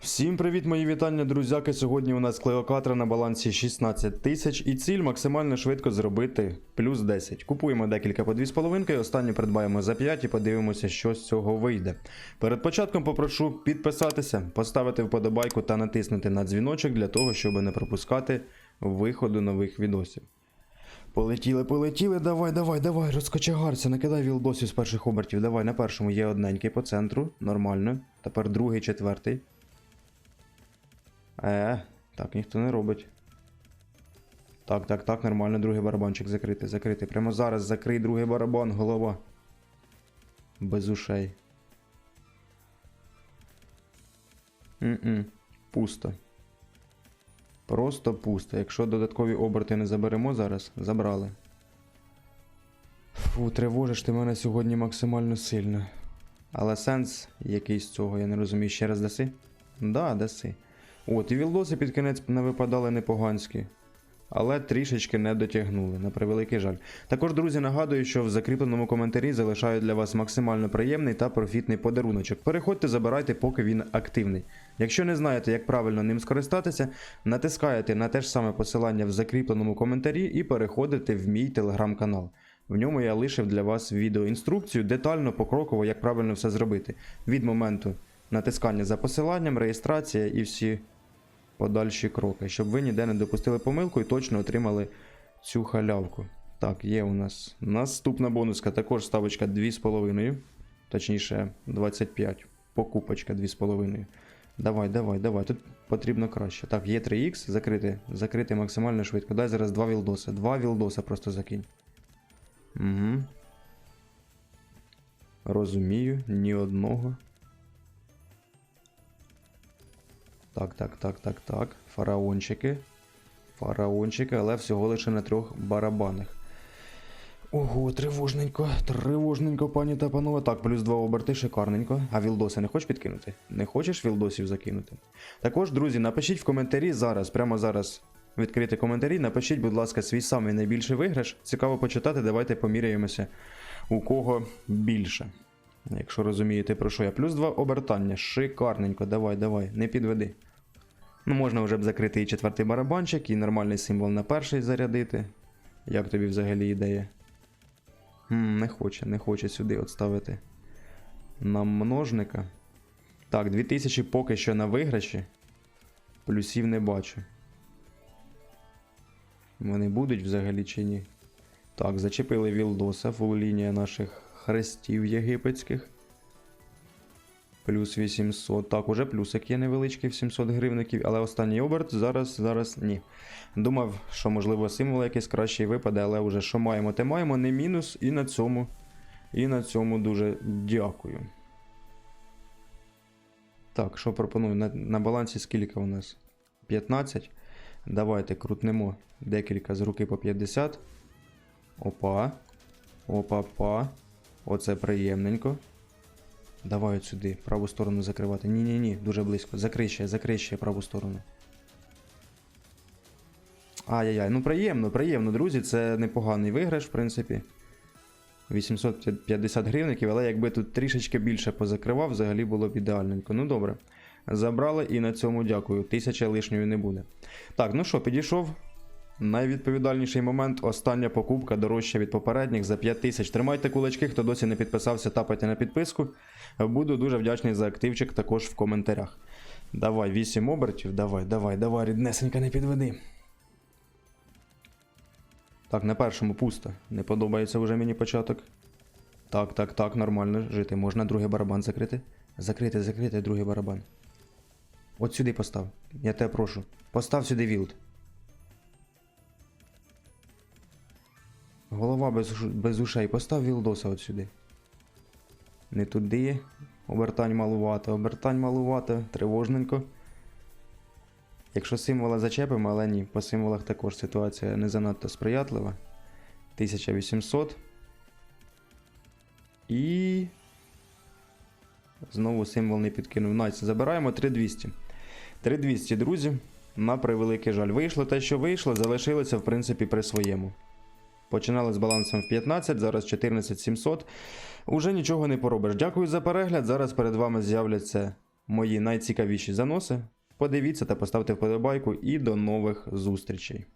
Всім привіт, мої вітання, друзяки. Сьогодні у нас Клеокатра на балансі 16 тисяч і ціль максимально швидко зробити плюс 10. Купуємо декілька по 2,5, останні придбаємо за 5 і подивимося, що з цього вийде. Перед початком попрошу підписатися, поставити вподобайку та натиснути на дзвіночок для того, щоб не пропускати виходу нових відосів. Полетіли, полетіли, давай, давай, давай, розкочегарся, накидай вілдосів з перших обертів. Давай, на першому є одненький по центру, нормально. Тепер другий, четвертий. Е, так ніхто не робить. Так, так, так, нормально, другий барабанчик закритий, закритий. Прямо зараз закрий другий барабан, голова. Без ушей. М-м, пусто. Просто пусто. Якщо додаткові оберти не заберемо зараз, забрали. Фу, тривожиш ти мене сьогодні максимально сильно. Але сенс який з цього, я не розумію. Ще раз даси? Да, даси. От, і вілдоси під кінець не випадали непоганські. Але трішечки не дотягнули, на превеликий жаль. Також, друзі, нагадую, що в закріпленому коментарі залишаю для вас максимально приємний та профітний подаруночок. Переходьте, забирайте, поки він активний. Якщо не знаєте, як правильно ним скористатися, натискаєте на те ж саме посилання в закріпленому коментарі і переходите в мій телеграм-канал. В ньому я лишив для вас відеоінструкцію, детально покроково, як правильно все зробити. Від моменту натискання за посиланням, реєстрація і всі подальші кроки, щоб ви ніде не допустили помилку і точно отримали цю халявку. Так, є у нас наступна бонуска, також ставочка 2,5, точніше 25, покупочка 2,5. Давай, давай, давай. Тут потрібно краще. Так, є 3х, закрити, закрити максимально швидко. Дай зараз два вілдоса. Два вілдоса просто закинь. Угу. Розумію, ні одного. Так, так, так, так, так. Фараончики. Фараончики, але всього лише на трьох барабанах. Ого, тривожненько, тривожненько, пані та панове. Так, плюс два оберти, шикарненько. А вілдоси не хочеш підкинути? Не хочеш вілдосів закинути? Також, друзі, напишіть в коментарі зараз, прямо зараз відкрити коментарі. Напишіть, будь ласка, свій самий найбільший виграш. Цікаво почитати, давайте поміряємося, у кого більше. Якщо розумієте, про що я. Плюс два обертання. Шикарненько, давай, давай, не підведи. Ну, можна вже б закрити і четвертий барабанчик, і нормальний символ на перший зарядити. Як тобі взагалі ідея? Хм, не хоче, не хоче сюди от. На множника. Так, 2000 поки що на виграші. Плюсів не бачу. Вони будуть взагалі чи ні? Так, зачепили Вілдоса, фул лінія наших хрестів єгипетських. Плюс 800. Так, уже плюсик є невеличкий в 700 гривників, але останній оберт зараз, зараз ні. Думав, що можливо символ якийсь кращий випаде, але вже що маємо, те маємо, не мінус, і на цьому. І на цьому дуже дякую. Так, що пропоную? На, на балансі скільки у нас? 15. Давайте крутнемо декілька з руки по 50. Опа. Опа-па. Оце приємненько. Давай сюди, праву сторону закривати. Ні-ні-ні, дуже близько. Закрий ще праву сторону. Ай-яй-яй, ну приємно, приємно, друзі. Це непоганий виграш, в принципі. 850 гривників, але якби тут трішечки більше позакривав, взагалі було б ідеальненько. Ну добре. Забрали і на цьому дякую. Тисяча лишньої не буде. Так, ну що, підійшов. Найвідповідальніший момент остання покупка дорожча від попередніх за 5 тисяч. Тримайте кулачки, хто досі не підписався, тапайте на підписку. Буду дуже вдячний за активчик також в коментарях. Давай, 8 обертів, давай, давай, давай, ріднесенька, не підведи. Так, на першому пусто. Не подобається вже мені початок. Так, так, так, нормально жити. Можна другий барабан закрити? Закрити, закрити другий барабан. От сюди постав. Я тебе прошу. Постав сюди вілд. Голова без, без ушей. Постав вілдоса от сюди. Не туди. Обертань малувато, обертань малувато, тривожненько. Якщо символа зачепимо, але ні, по символах також ситуація не занадто сприятлива. 1800. І. Знову символ не підкинув. Найс, забираємо 3200. 3200, друзі. На превеликий жаль. Вийшло те, що вийшло, залишилося, в принципі, при своєму. Починали з балансом в 15, зараз 14700. Уже нічого не поробиш. Дякую за перегляд. Зараз перед вами з'являться мої найцікавіші заноси. Подивіться та поставте вподобайку і до нових зустрічей.